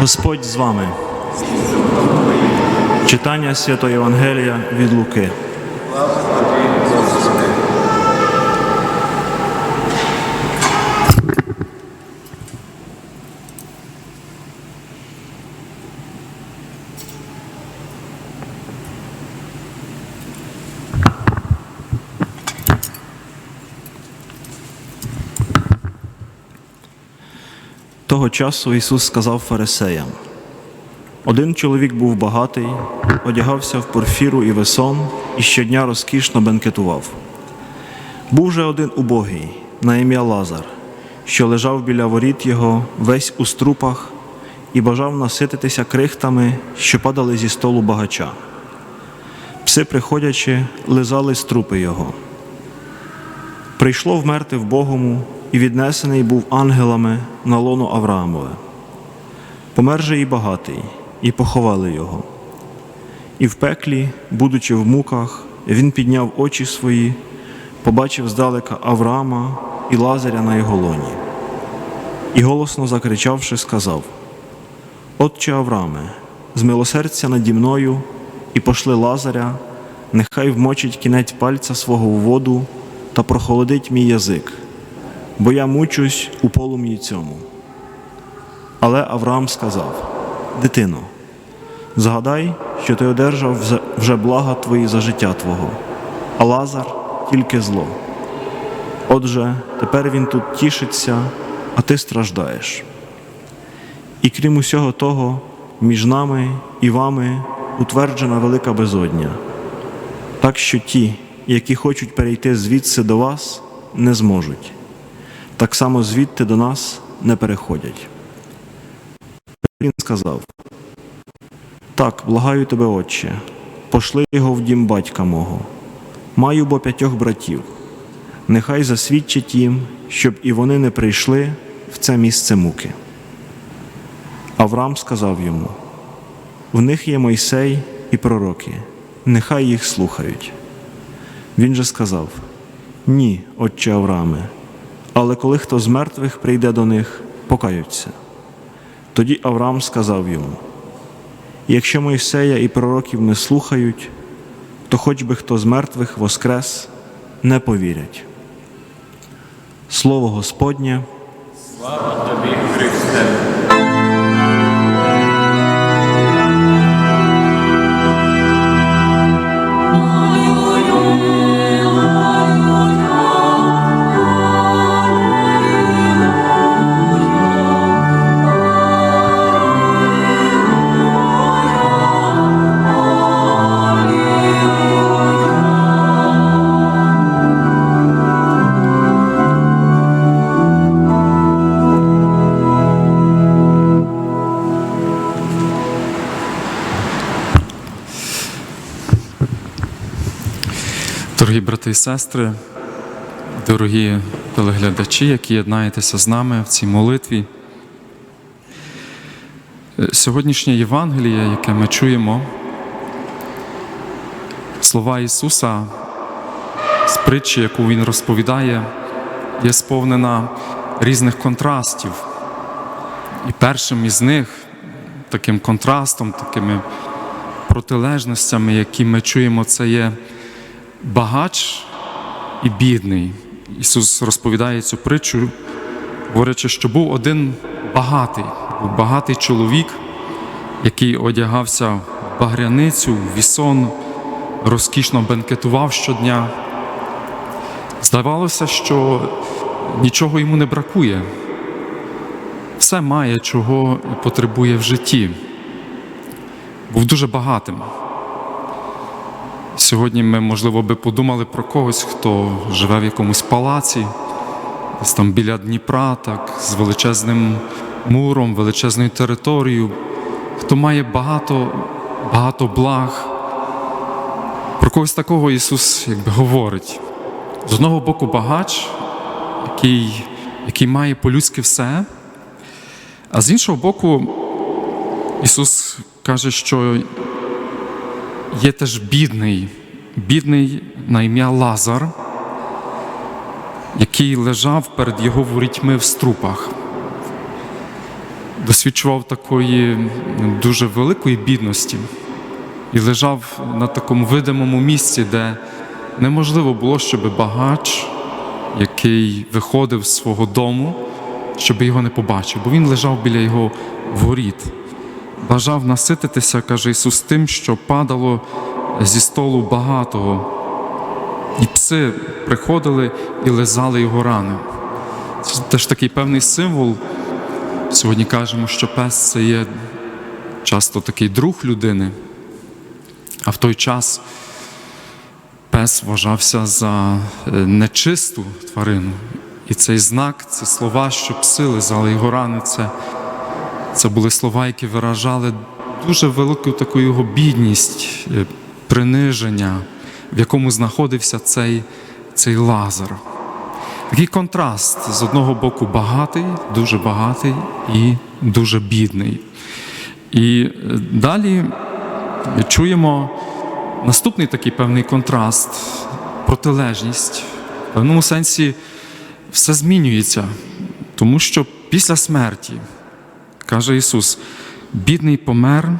Господь з вами. Читання Святої Євангелія від Луки. Того часу Ісус сказав фарисеям: один чоловік був багатий, одягався в порфіру і весон і щодня розкішно бенкетував. Був же один убогий, на ім'я Лазар, що лежав біля воріт його весь у струпах і бажав насититися крихтами, що падали зі столу багача. Пси, приходячи, лизали струпи його. Прийшло вмерти в Богому, і віднесений був ангелами на лоно Авраамове. Помер же і багатий, і поховали його. І в пеклі, будучи в муках, він підняв очі свої, побачив здалека Авраама і Лазаря на його лоні. І голосно закричавши, сказав: Отче Аврааме, змилосердься наді мною і пошли Лазаря, нехай вмочить кінець пальця свого в воду та прохолодить мій язик, бо я мучусь у полум'ї цьому. Але Авраам сказав: Дитино, згадай, що ти одержав вже- блага твої за життя Твого, а Лазар тільки зло. Отже, тепер він тут тішиться, а ти страждаєш. І крім усього того, між нами і вами утверджена велика безодня, так що ті, які хочуть перейти звідси до вас, не зможуть, так само звідти до нас не переходять. Він сказав: Так, благаю тебе, Отче, пошли його в дім батька мого. Маю бо п'ятьох братів. Нехай засвідчить їм, щоб і вони не прийшли в це місце муки. Авраам сказав йому: В них є Мойсей і пророки, нехай їх слухають. Він же сказав: Ні, отче Аврааме, але коли хто з мертвих прийде до них, покаються. Тоді Авраам сказав йому: Якщо Мойсея і пророків не слухають, то хоч би хто з мертвих воскрес, не повірять. Слово Господнє. Слава Тобі, Христе. Дорогі брати і сестри, дорогі телеглядачі, які єднаєтеся з нами в цій молитві. Е, Сьогоднішнє Євангеліє, яке ми чуємо, слова Ісуса з притчі, яку Він розповідає, є сповнена різних контрастів. І першим із них, таким контрастом, такими протилежностями, які ми чуємо, це є багач і бідний. Ісус розповідає цю притчу, говорячи, що був один багатий, був багатий чоловік, який одягався в багряницю, в вісон, розкішно бенкетував щодня. Здавалося, що нічого йому не бракує. Все має, чого потребує в житті. Був дуже багатим. Сьогодні ми, можливо, би подумали про когось, хто живе в якомусь палаці, десь там біля Дніпра, так, з величезним муром, величезною територією, хто має багато, багато благ. Про когось такого Ісус якби говорить. З одного боку, багач, який, який має по-людськи все, а з іншого боку, Ісус каже, що є теж бідний, бідний на ім'я Лазар, який лежав перед його ворітьми в струпах. досвідчував такої дуже великої бідності і лежав на такому видимому місці, де неможливо було, щоб багач, який виходив з свого дому, щоб його не побачив, бо він лежав біля його воріт. Бажав насититися, каже Ісус, тим, що падало зі столу багатого. І пси приходили і лизали його рани. Це теж такий певний символ. Сьогодні кажемо, що пес це є часто такий друг людини, а в той час пес вважався за е, нечисту тварину. І цей знак, ці слова, що пси лизали його рани, це, це були слова, які виражали дуже велику таку його бідність, е, приниження, в якому знаходився цей, цей лазар. Такий контраст з одного боку багатий, дуже багатий і дуже бідний. І е, далі чуємо наступний такий певний контраст, протилежність. В певному сенсі все змінюється, тому що після смерті, каже Ісус, бідний помер,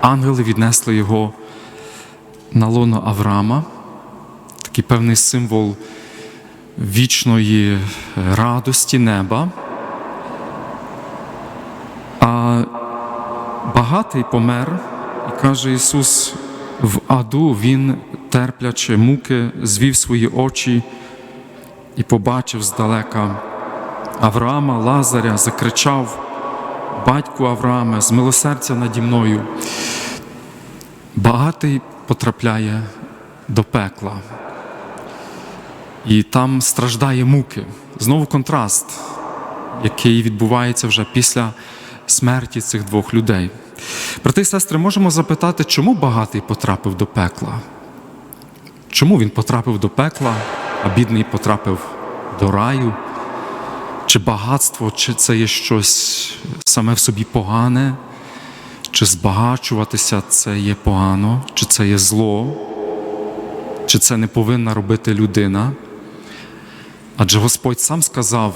ангели віднесли його на лоно Авраама, такий певний символ вічної радості неба. А багатий помер, і каже Ісус, в аду Він, терплячи муки, звів свої очі і побачив здалека Авраама, Лазаря, закричав: Батьку Аврааме, змилосердя наді мною. Багатий потрапляє до пекла. І там страждає муки. Знову контраст, який відбувається вже після смерті цих двох людей. Брати і сестри, можемо запитати, чому багатий потрапив до пекла? Чому він потрапив до пекла, а бідний потрапив до раю? Чи багатство, чи це є щось саме в собі погане? Чи збагачуватися це є погано, чи це є зло, чи це не повинна робити людина? Адже Господь сам сказав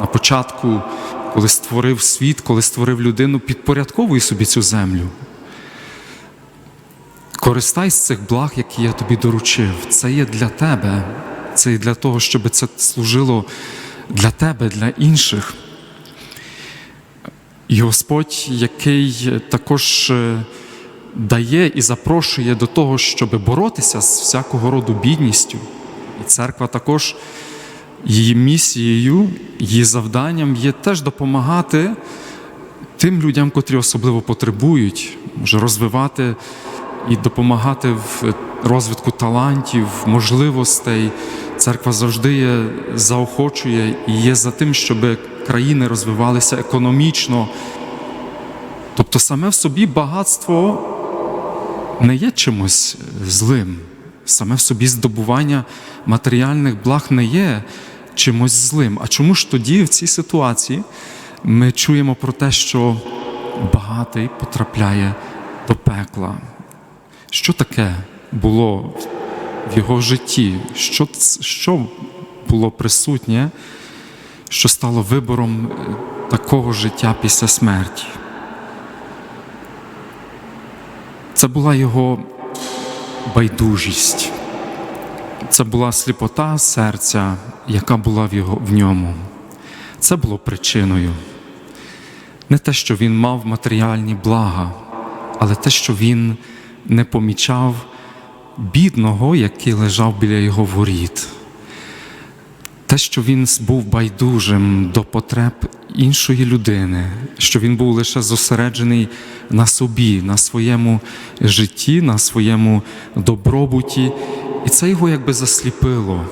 на початку, коли створив світ, коли створив людину, підпорядковуй собі цю землю. Користай з цих благ, які я тобі доручив. Це є для тебе, це є для того, щоб це служило для тебе, для інших. І Господь, який також е, дає і запрошує до того, щоб боротися з всякого роду бідністю. І церква також її місією, її завданням є теж допомагати тим людям, котрі особливо потребують, може розвивати і допомагати в розвитку талантів, можливостей. Церква завжди є, заохочує і є за тим, щоб країни розвивалися економічно. Тобто саме в собі багатство не є чимось злим. Саме в собі здобування матеріальних благ не є чимось злим. А чому ж тоді в цій ситуації ми чуємо про те, що багатий потрапляє до пекла? Що таке було в його житті? Що, що було присутнє, що стало вибором такого життя після смерті? Це була його байдужість. Це була сліпота серця, яка була в, його, в ньому. Це було причиною. Не те, що він мав матеріальні блага, але те, що він не помічав бідного, який лежав біля його воріт. Те, що він був байдужим до потреб іншої людини, що він був лише зосереджений на собі, на своєму житті, на своєму добробуті, і це його якби засліпило.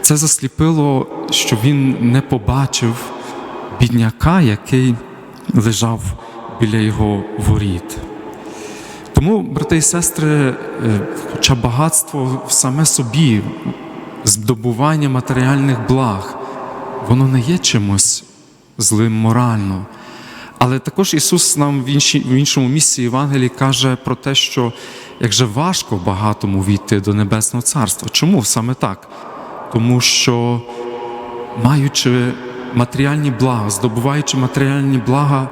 Це засліпило, що він не побачив бідняка, який лежав біля його воріт. Тому, брати і сестри, хоча багатство в саме собі, здобування матеріальних благ, воно не є чимось злим морально. Але також Ісус нам в іншому місці Євангелії каже про те, що як же важко багатому війти до Небесного Царства. Чому саме так? Тому що, маючи матеріальні блага, здобуваючи матеріальні блага,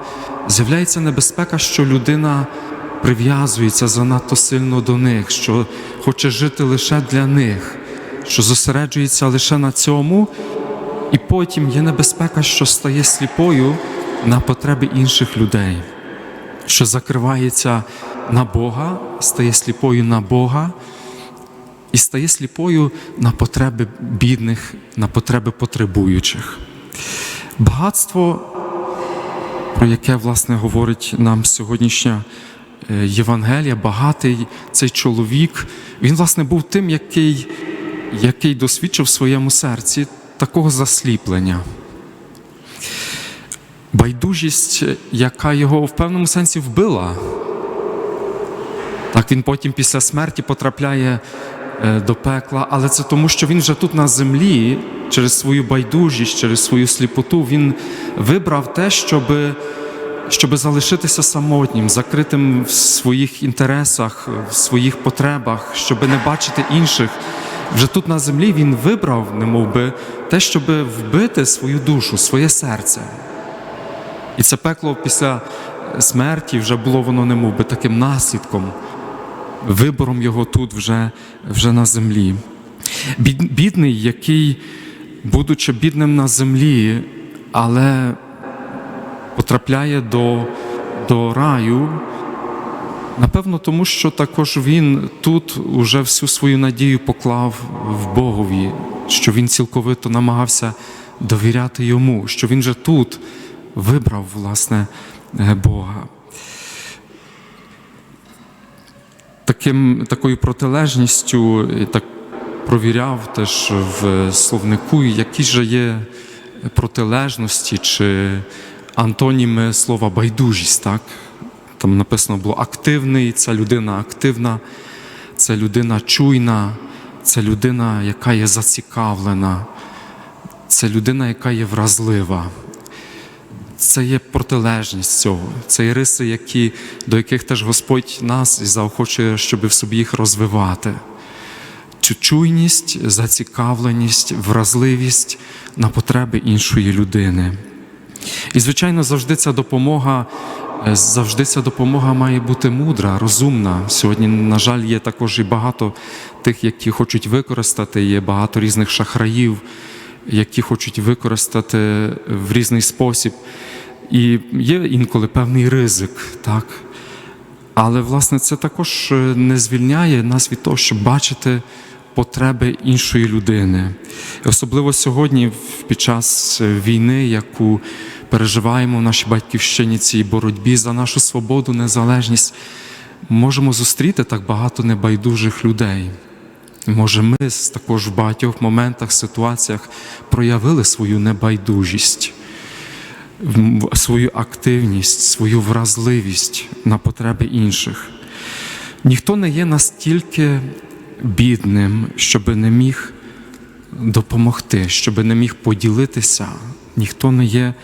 з'являється небезпека, що людина прив'язується занадто сильно до них, що хоче жити лише для них, що зосереджується лише на цьому, і потім є небезпека, що стає сліпою на потреби інших людей, що закривається на Бога, стає сліпою на Бога і стає сліпою на потреби бідних, на потреби потребуючих. Багатство, про яке власне говорить нам сьогоднішня Євангелія, багатий цей чоловік, він власне був тим, який, який досвідчив в своєму серці такого засліплення. Байдужість, яка його в певному сенсі вбила. Так він потім після смерті потрапляє е, до пекла, але це тому, що він вже тут на землі, через свою байдужість, через свою сліпоту, він вибрав те, щоб, щоб залишитися самотнім, закритим в своїх інтересах, в своїх потребах, щоб не бачити інших. Вже тут на землі він вибрав, немов би, те, щоб вбити свою душу, своє серце. І це пекло після смерті вже було воно немов би таким наслідком, вибором його тут вже, вже на землі. Бідний, який, будучи бідним на землі, але потрапляє до, до раю, напевно, тому що також він тут уже всю свою надію поклав в Богові, що він цілковито намагався довіряти йому, що він же тут вибрав власне е, Бога. Таким, такою протилежністю е, так провіряв теж в словнику, які ж є протилежності чи антоніми слова байдужість. Так? Там написано було активний, це людина активна, це людина чуйна, це людина, яка є зацікавлена, це людина, яка є вразлива. Це є протилежність цього. Це є риси, які, до яких теж Господь нас і заохочує, щоб в собі їх розвивати. Чуйність, зацікавленість, вразливість на потреби іншої людини. І, звичайно, завжди ця допомога, е, завжди ця допомога має бути мудра, розумна. Сьогодні, на жаль, є також і багато тих, які хочуть використати, є багато різних шахраїв, які хочуть використати в різний спосіб. І є інколи певний ризик, так? Але, власне, це також е, не звільняє нас від того, щоб бачити потреби іншої людини. Особливо сьогодні, під час е, війни, яку переживаємо в нашій батьківщині, цій боротьбі за нашу свободу, незалежність, можемо зустріти так багато небайдужих людей. Може, ми також в багатьох моментах, ситуаціях проявили свою небайдужість, свою активність, свою вразливість на потреби інших. Ніхто не є настільки бідним, щоб не міг допомогти, щоб не міг поділитися. Ніхто не є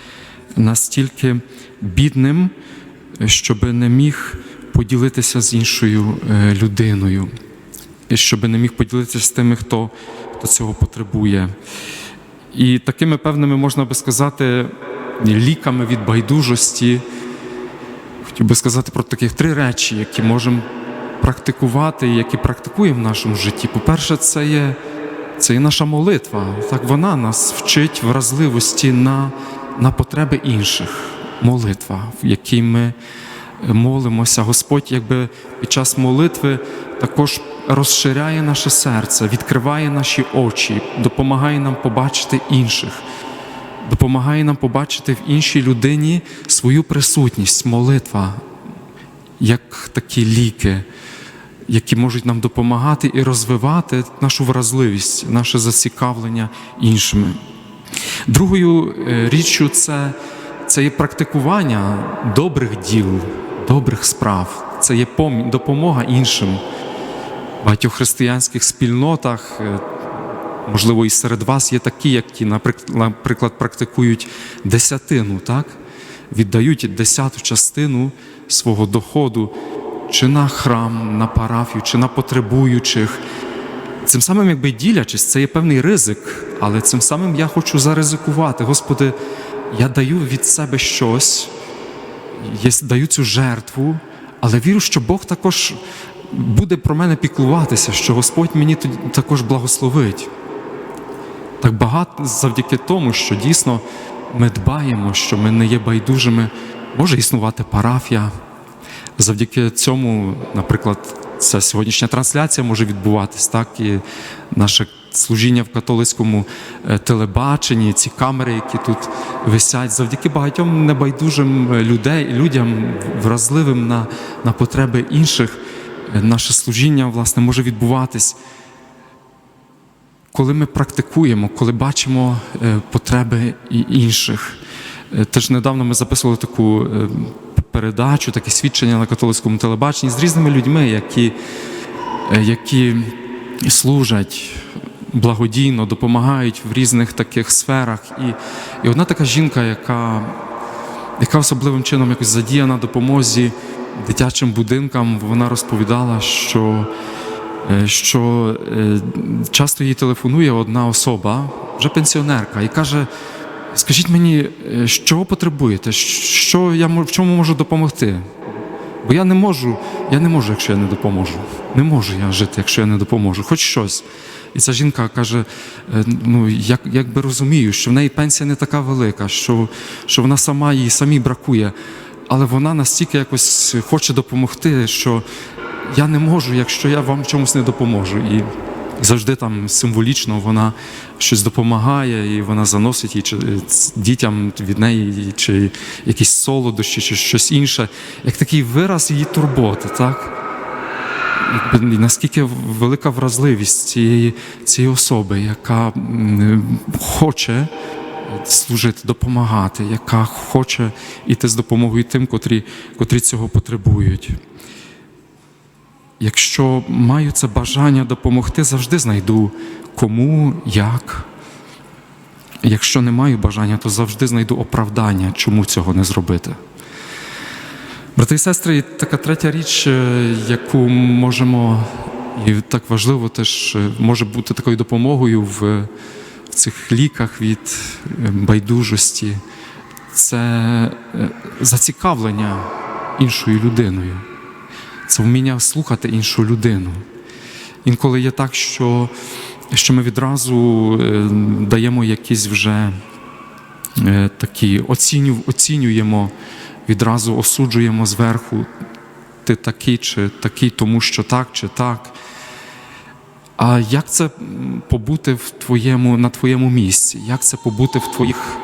настільки бідним, щоб не міг поділитися з іншою е, людиною, і щоб не міг поділитися з тими, хто, хто цього потребує. І такими певними, можна би сказати, ліками від байдужості. Хотів би сказати про таких три речі, які можемо практикувати і які практикуємо в нашому житті. По-перше, це є, це є наша молитва. Так вона нас вчить вразливості на, на потреби інших. Молитва, в якій ми молимося. Господь, якби під час молитви також розширяє наше серце, відкриває наші очі, допомагає нам побачити інших допомагає нам побачити в іншій людині свою присутність, молитва, як такі ліки, які можуть нам допомагати і розвивати нашу вразливість, наше зацікавлення іншими. Другою е, річчю це, це є практикування добрих діл, добрих справ, це є допомога іншим. В багатьох християнських спільнотах е, Можливо, і серед вас є такі, які, наприк- наприклад, практикують десятину, так? віддають десяту частину свого доходу чи на храм, на парафію, чи на потребуючих. Цим самим, якби ділячись, це є певний ризик, але цим самим я хочу заризикувати. Господи, я даю від себе щось, я даю цю жертву, але вірю, що Бог також буде про мене піклуватися, що Господь мені також благословить. Так багато завдяки тому, що дійсно ми дбаємо, що ми не є байдужими, може існувати парафія. Завдяки цьому, наприклад, ця сьогоднішня трансляція може відбуватись, так і наше служіння в католицькому е, телебаченні, ці камери, які тут висять, завдяки багатьом небайдужим е, людей, людям, вразливим на, на потреби інших, е, наше служіння власне може відбуватись. Коли ми практикуємо, коли бачимо потреби інших. Теж недавно ми записували таку передачу, таке свідчення на католицькому телебаченні з різними людьми, які, е, які служать благодійно, допомагають в різних таких сферах. І, і одна така жінка, яка, яка особливим чином якось задіяна допомозі дитячим будинкам, вона розповідала, що е, що е, часто їй телефонує одна особа, вже пенсіонерка, і каже: Скажіть мені, е, що потребуєте? Що я в чому можу допомогти? Бо я не можу, я не можу, якщо я не допоможу. Не можу я жити, якщо я не допоможу, хоч щось. І ця жінка каже: е, ну як, якби розумію, що в неї пенсія не така велика, що, що вона сама їй самій бракує, але вона настільки якось хоче допомогти, що я не можу, якщо я вам в чомусь не допоможу. І завжди там символічно вона щось допомагає, і вона заносить їй чи дітям від неї, чи якісь солодощі, чи щось інше, як такий вираз її турботи, так? Наскільки велика вразливість цієї, цієї особи, яка хоче служити, допомагати, яка хоче йти з допомогою тим, котрі, котрі цього потребують. Якщо маю це бажання допомогти, завжди знайду кому, як. Якщо не маю бажання, то завжди знайду оправдання, чому цього не зробити. Брати і сестри, така третя річ, е, яку можемо, і так важливо, теж е, може бути такою допомогою в, в цих ліках від е, байдужості, це е, зацікавлення іншою людиною це вміння слухати іншу людину. Інколи є так, що, що ми відразу е, даємо якісь вже е, такі оціню, оцінюємо, відразу осуджуємо зверху, ти такий чи такий, тому що так чи так. А як це побути в твоєму, на твоєму місці? Як це побути в твоїх,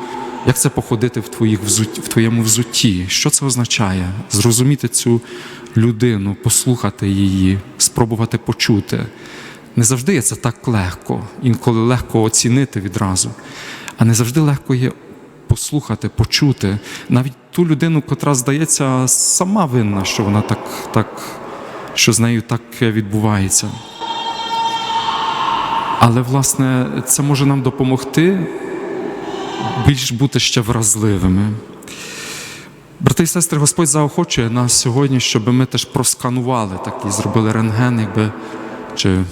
як це походити в, твоїх в твоєму взутті? Що це означає? Зрозуміти цю людину, послухати її, спробувати почути. Не завжди є це так легко, інколи легко оцінити відразу, а не завжди легко є послухати, почути. Навіть ту людину, котра здається сама винна, що вона так, так що з нею так відбувається. Але, власне, це може нам допомогти більш бути ще вразливими. Брати і сестри, Господь заохочує нас сьогодні, щоб ми теж просканували так і зробили рентген, якби чи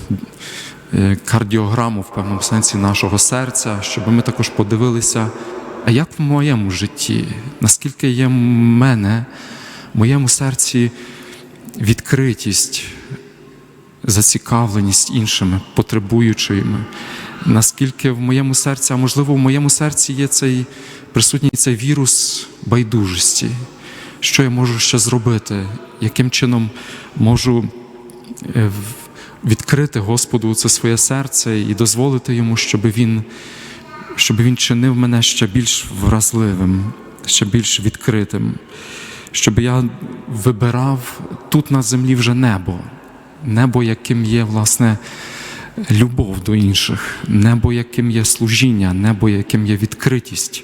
е, кардіограму в певному сенсі нашого серця, щоб ми також подивилися, а як в моєму житті, наскільки є в мене, в моєму серці відкритість, зацікавленість іншими, потребуючими, наскільки в моєму серці, а можливо, в моєму серці є цей присутній цей вірус байдужості, що я можу ще зробити, яким чином можу е, відкрити Господу це своє серце і дозволити йому, щоб він, щоб він чинив мене ще більш вразливим, ще більш відкритим, щоб я вибирав тут на землі вже небо, небо, яким є, власне, любов до інших, небо, яким є служіння, небо, яким є відкритість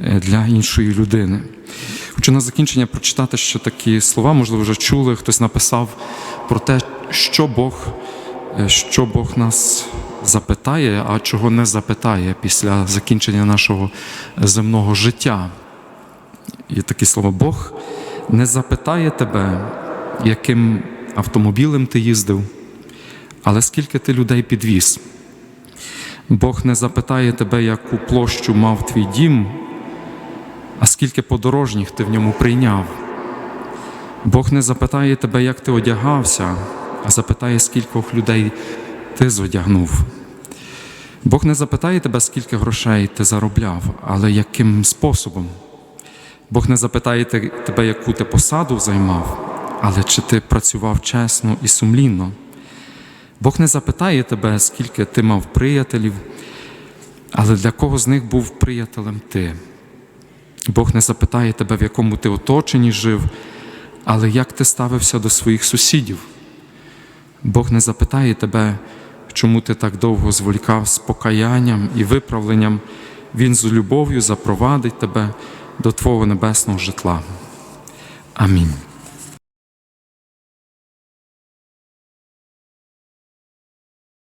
е, для іншої людини. Хочу на закінчення прочитати ще такі слова, можливо, вже чули, хтось написав про те, що Бог, е, що Бог нас запитає, а чого не запитає після закінчення нашого земного життя. Є такі слова: Бог не запитає тебе, яким автомобілем ти їздив, але скільки ти людей підвіз. Бог не запитає тебе, яку площу мав твій дім, а скільки подорожніх ти в ньому прийняв. Бог не запитає тебе, як ти одягався, а запитає, скількох людей ти зодягнув. Бог не запитає тебе, скільки грошей ти заробляв, але яким способом. Бог не запитає тебе, яку ти посаду займав, але чи ти працював чесно і сумлінно. Бог не запитає тебе, скільки ти мав приятелів, але для кого з них був приятелем ти. Бог не запитає тебе, в якому ти оточенні жив, але як ти ставився до своїх сусідів. Бог не запитає тебе, чому ти так довго зволікав з покаянням і виправленням. Він з любов'ю запровадить тебе до Твого небесного житла. Амінь.